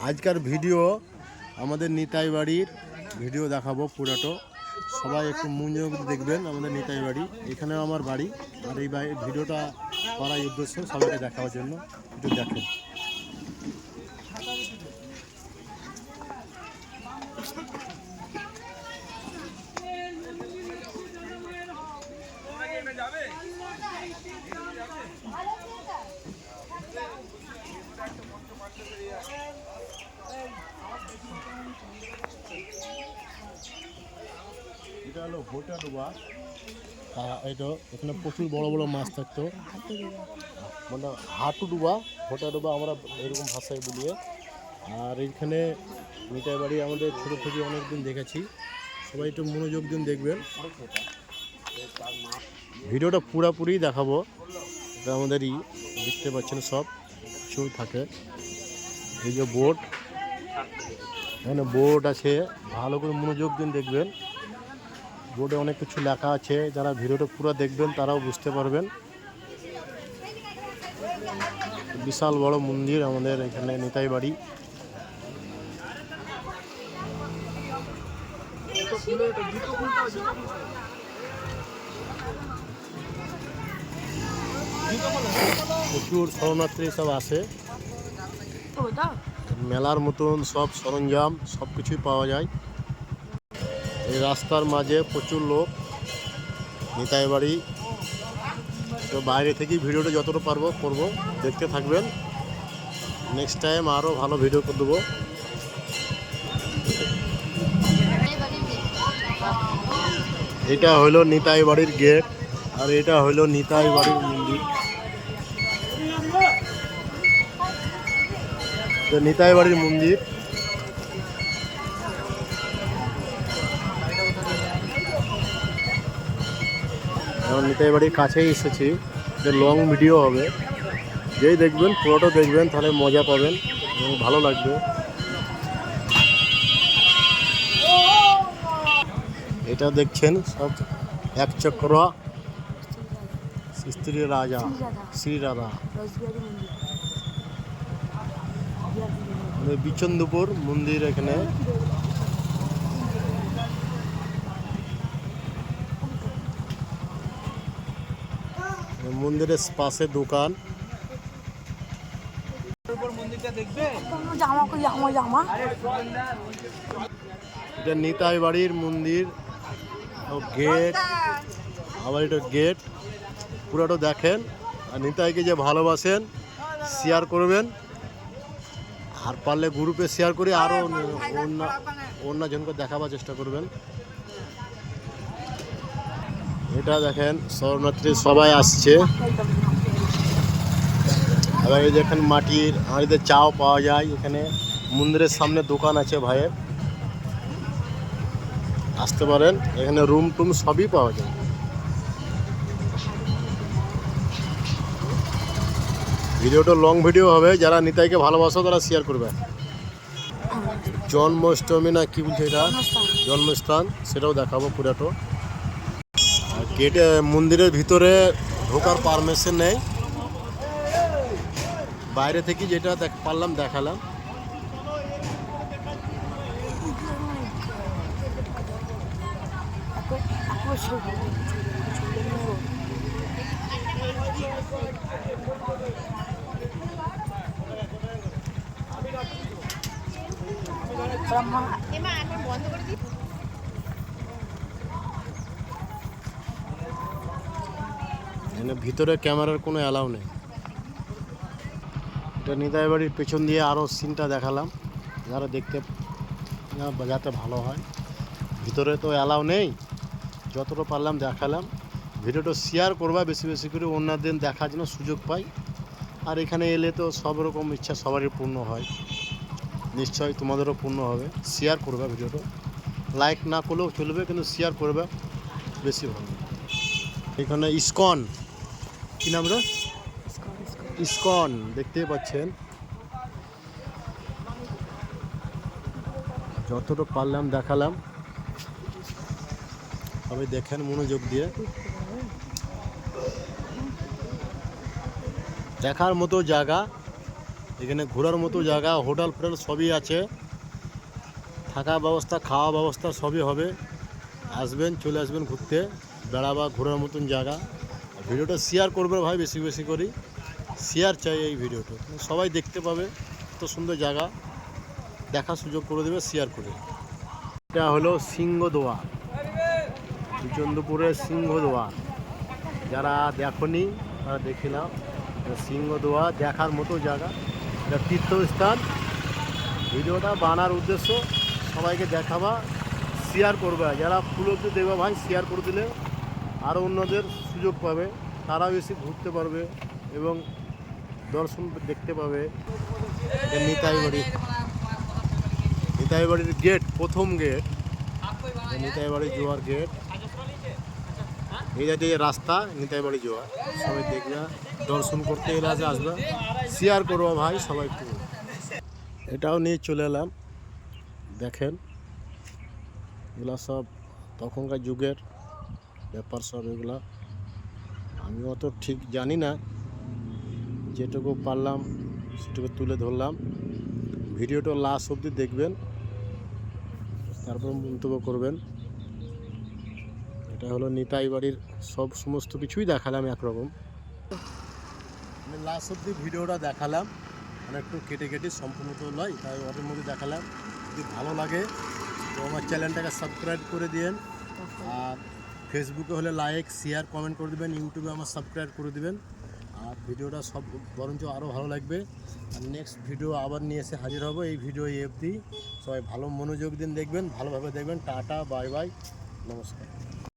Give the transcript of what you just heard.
আজকার ভিডিও আমাদের নিতাই বাড়ির ভিডিও দেখাবো পুরাটো। সবাই একটু মনোযোগ দেখবেন আমাদের নিতাই বাড়ি। এখানে আমার বাড়ি। আর এই ভিডিওটা করার উদ্দেশ্য সবাইকে দেখাবার জন্য। একটু দেখেন। এটা হলো ভোটা ডোবা। এটা এখানে প্রচুর বড় বড় মাছ থাকতো। মানে হাঁটু ডুবা, ভোটা ডুবা আমরা এরকম ভাষায় বলিয়ে আর এইখানে মিটাই বাড়ি আমাদের ছোটো থেকে অনেক দিন দেখেছি। সবাই একটু মনোযোগ দিন দেখবেন। ভিডিওটা পুরাপুরি দেখাবো। এটা আমাদেরই, দেখতে পাচ্ছেন সব। কিছু থাকে। এই যে বোট। এখানে বোর্ড আছে, ভালো করে মনোযোগ দিন দেখবেন। বোর্ডে অনেক কিছু লেখা আছে, যারা ভিডিওটা পুরো দেখবেন তারাও বুঝতে পারবেন। বিশাল বড় মন্দির আমাদের এখানে নিতাই বাড়ি। প্রচুর শরণার্থী সব আসে মেলার মতন সব সরঞ্জাম, সব কিছুই পাওয়া যায়। এই রাস্তার মাঝে প্রচুর লোক, নিতাই বাড়ি। তো বাইরে থেকেই ভিডিওটা যতটা পারব করব, দেখতে থাকবেন। নেক্সট টাইম আরও ভালো ভিডিও করে দেবো। এটা হলো নিতাই বাড়ির গেট আর এটা হলো নিতাই বাড়ির তো নিতাই বাড়ির মন্দির। এখন নিতাই বাড়ির কাছেই এসেছি। যে লং ভিডিও হবে। যেই দেখবেন পুরোটা দেখবেন তাহলে মজা পাবেন এবং ভালো লাগবে। এটা দেখছেন সব এক চক্র। স্ত্রী রাজা শ্রী রাধা। বিচন্দপুর মন্দির এখানে। মন্দিরের পাশে দোকান। জামা কই জামা জামা? এটা নিতাই বাড়ির মন্দির। গেট আবার এটা গেট। পুরোটা দেখেন। আর নিতাইকে যে ভালোবাসেন শেয়ার করবেন। আর পারলে গ্রুপে শেয়ার করে আরও অন্য অন্য জনকে দেখাবার চেষ্টা করবেন। এটা দেখেন শরণার্থী সবাই আসছে। এবার এই দেখেন মাটির হাঁড়িতে চাও পাওয়া যায় এখানে মন্দিরের সামনে দোকান আছে ভাইয়ের। আসতে পারেন এখানে রুম টুম সবই পাওয়া যায়। ভিডিওটা লং ভিডিও হবে। যারা নিতাইকে ভালোবাসো তারা শেয়ার করবে। জন্মাষ্টমী না কি বলছে এটা? জন্মস্থান সেটাও দেখাবো পুরাটো। আর গেটে মন্দিরের ভিতরে ঢোকার পারমিশন নেই। বাইরে থেকে যেটা দেখ পারলাম দেখালাম। এখানে ভিতরে ক্যামেরার কোনো অ্যালাউ নেই। এটা নিতাই বাড়ির পেছন দিয়ে আরও সিনটা দেখালাম। যারা দেখতে যাতে ভালো হয়। ভিতরে তো অ্যালাউ নেই। যতটা পারলাম দেখালাম। ভিডিওটা শেয়ার করবা, বেশি বেশি করে অন্যদিন দেখার জন্য সুযোগ পাই। আর এখানে এলে তো সব রকম ইচ্ছা সবারই পূর্ণ হয়। নিশ্চয়ই তোমাদেরও পূর্ণ হবে। শেয়ার করবে ভিডিওটা। লাইক না করলেও চলবে, কিন্তু শেয়ার করবে বেশি ভালো। এখানে ইসকন। কী নাম রে? ইসকন দেখতে পাচ্ছেন। যতটা পারলাম দেখালাম। সবাই দেখেন মনোযোগ দিয়ে। দেখার মতো জায়গা, এখানে ঘোরার মতো জায়গা, হোটেল ফোটেল সবই আছে। থাকা ব্যবস্থা খাওয়া ব্যবস্থা সবই হবে। আসবেন, চলে আসবেন ঘুরতে, বেড়াবা, ঘোরার মতন জায়গা। ভিডিওটা শেয়ার করবে ভাই বেশি বেশি করি। শেয়ার চাই এই ভিডিওটা। সবাই দেখতে পাবে, এত সুন্দর জায়গা। দেখার সুযোগ করে দেবে শেয়ার করে। এটা হলো সিংহদোয়া। চন্দ্রপুরের সিংহদোয়া। যারা দেখনি, তারা দেখে নাও। এটা সিংহদোয়া দেখার মতো জায়গা। এটা তীর্থস্থান। ভিডিওটা বানার উদ্দেশ্য সবাইকে দেখাবা শেয়ার করবে। যারা ফুলতে দেবে ভাই শেয়ার করে দিলে আরও অন্যদের সুযোগ পাবে। তারা বেশি ঘুরতে পারবে এবং দর্শন দেখতে পাবে। নিতাই বাড়ি। নিতাই বাড়ির গেট প্রথম গেট নিতাই বাড়ি জোয়ার গেট এই যে রাস্তা, নিতাই বাড়ি যাওয়া। সবাই দেখবে, দর্শন করতে এলে আজ আসবে। শেয়ার করব ভাই, সবাই একটু। এটাও নিয়ে চলে এলাম। দেখেন, এগুলা সব তখনকার যুগের ব্যাপার সব এগুলা। আমি অত ঠিক জানি না। যেটুকু পারলাম, সেটুকু তুলে ধরলাম। ভিডিওটা লাস্ট অবধি দেখবেন। তারপর মন্তব্য করবেন। এটা হলো নিতাই বাড়ির সব সমস্ত কিছুই দেখালাম একরকম। আমি লাস্ট অব্দি ভিডিওটা দেখালাম। মানে একটু কেটে কেটে সম্পূর্ণ তো নয়, তাই ওদের মধ্যে দেখালাম। যদি ভালো লাগে, তো আমার চ্যানেলটাকে সাবস্ক্রাইব করে দিন আর ফেসবুকে হলে লাইক শেয়ার কমেন্ট করে দেবেন। ইউটিউবে আমার সাবস্ক্রাইব করে দেবেন। আর ভিডিওটা সব, বরঞ্চ আরও ভালো লাগবে। আর নেক্সট ভিডিও আবার নিয়ে এসে হাজির হব। এই ভিডিও এই অবধি। সবাই ভালো মনোযোগ দিন দেখবেন, ভালোভাবে দেখবেন। টাটা বাই বাই নমস্কার।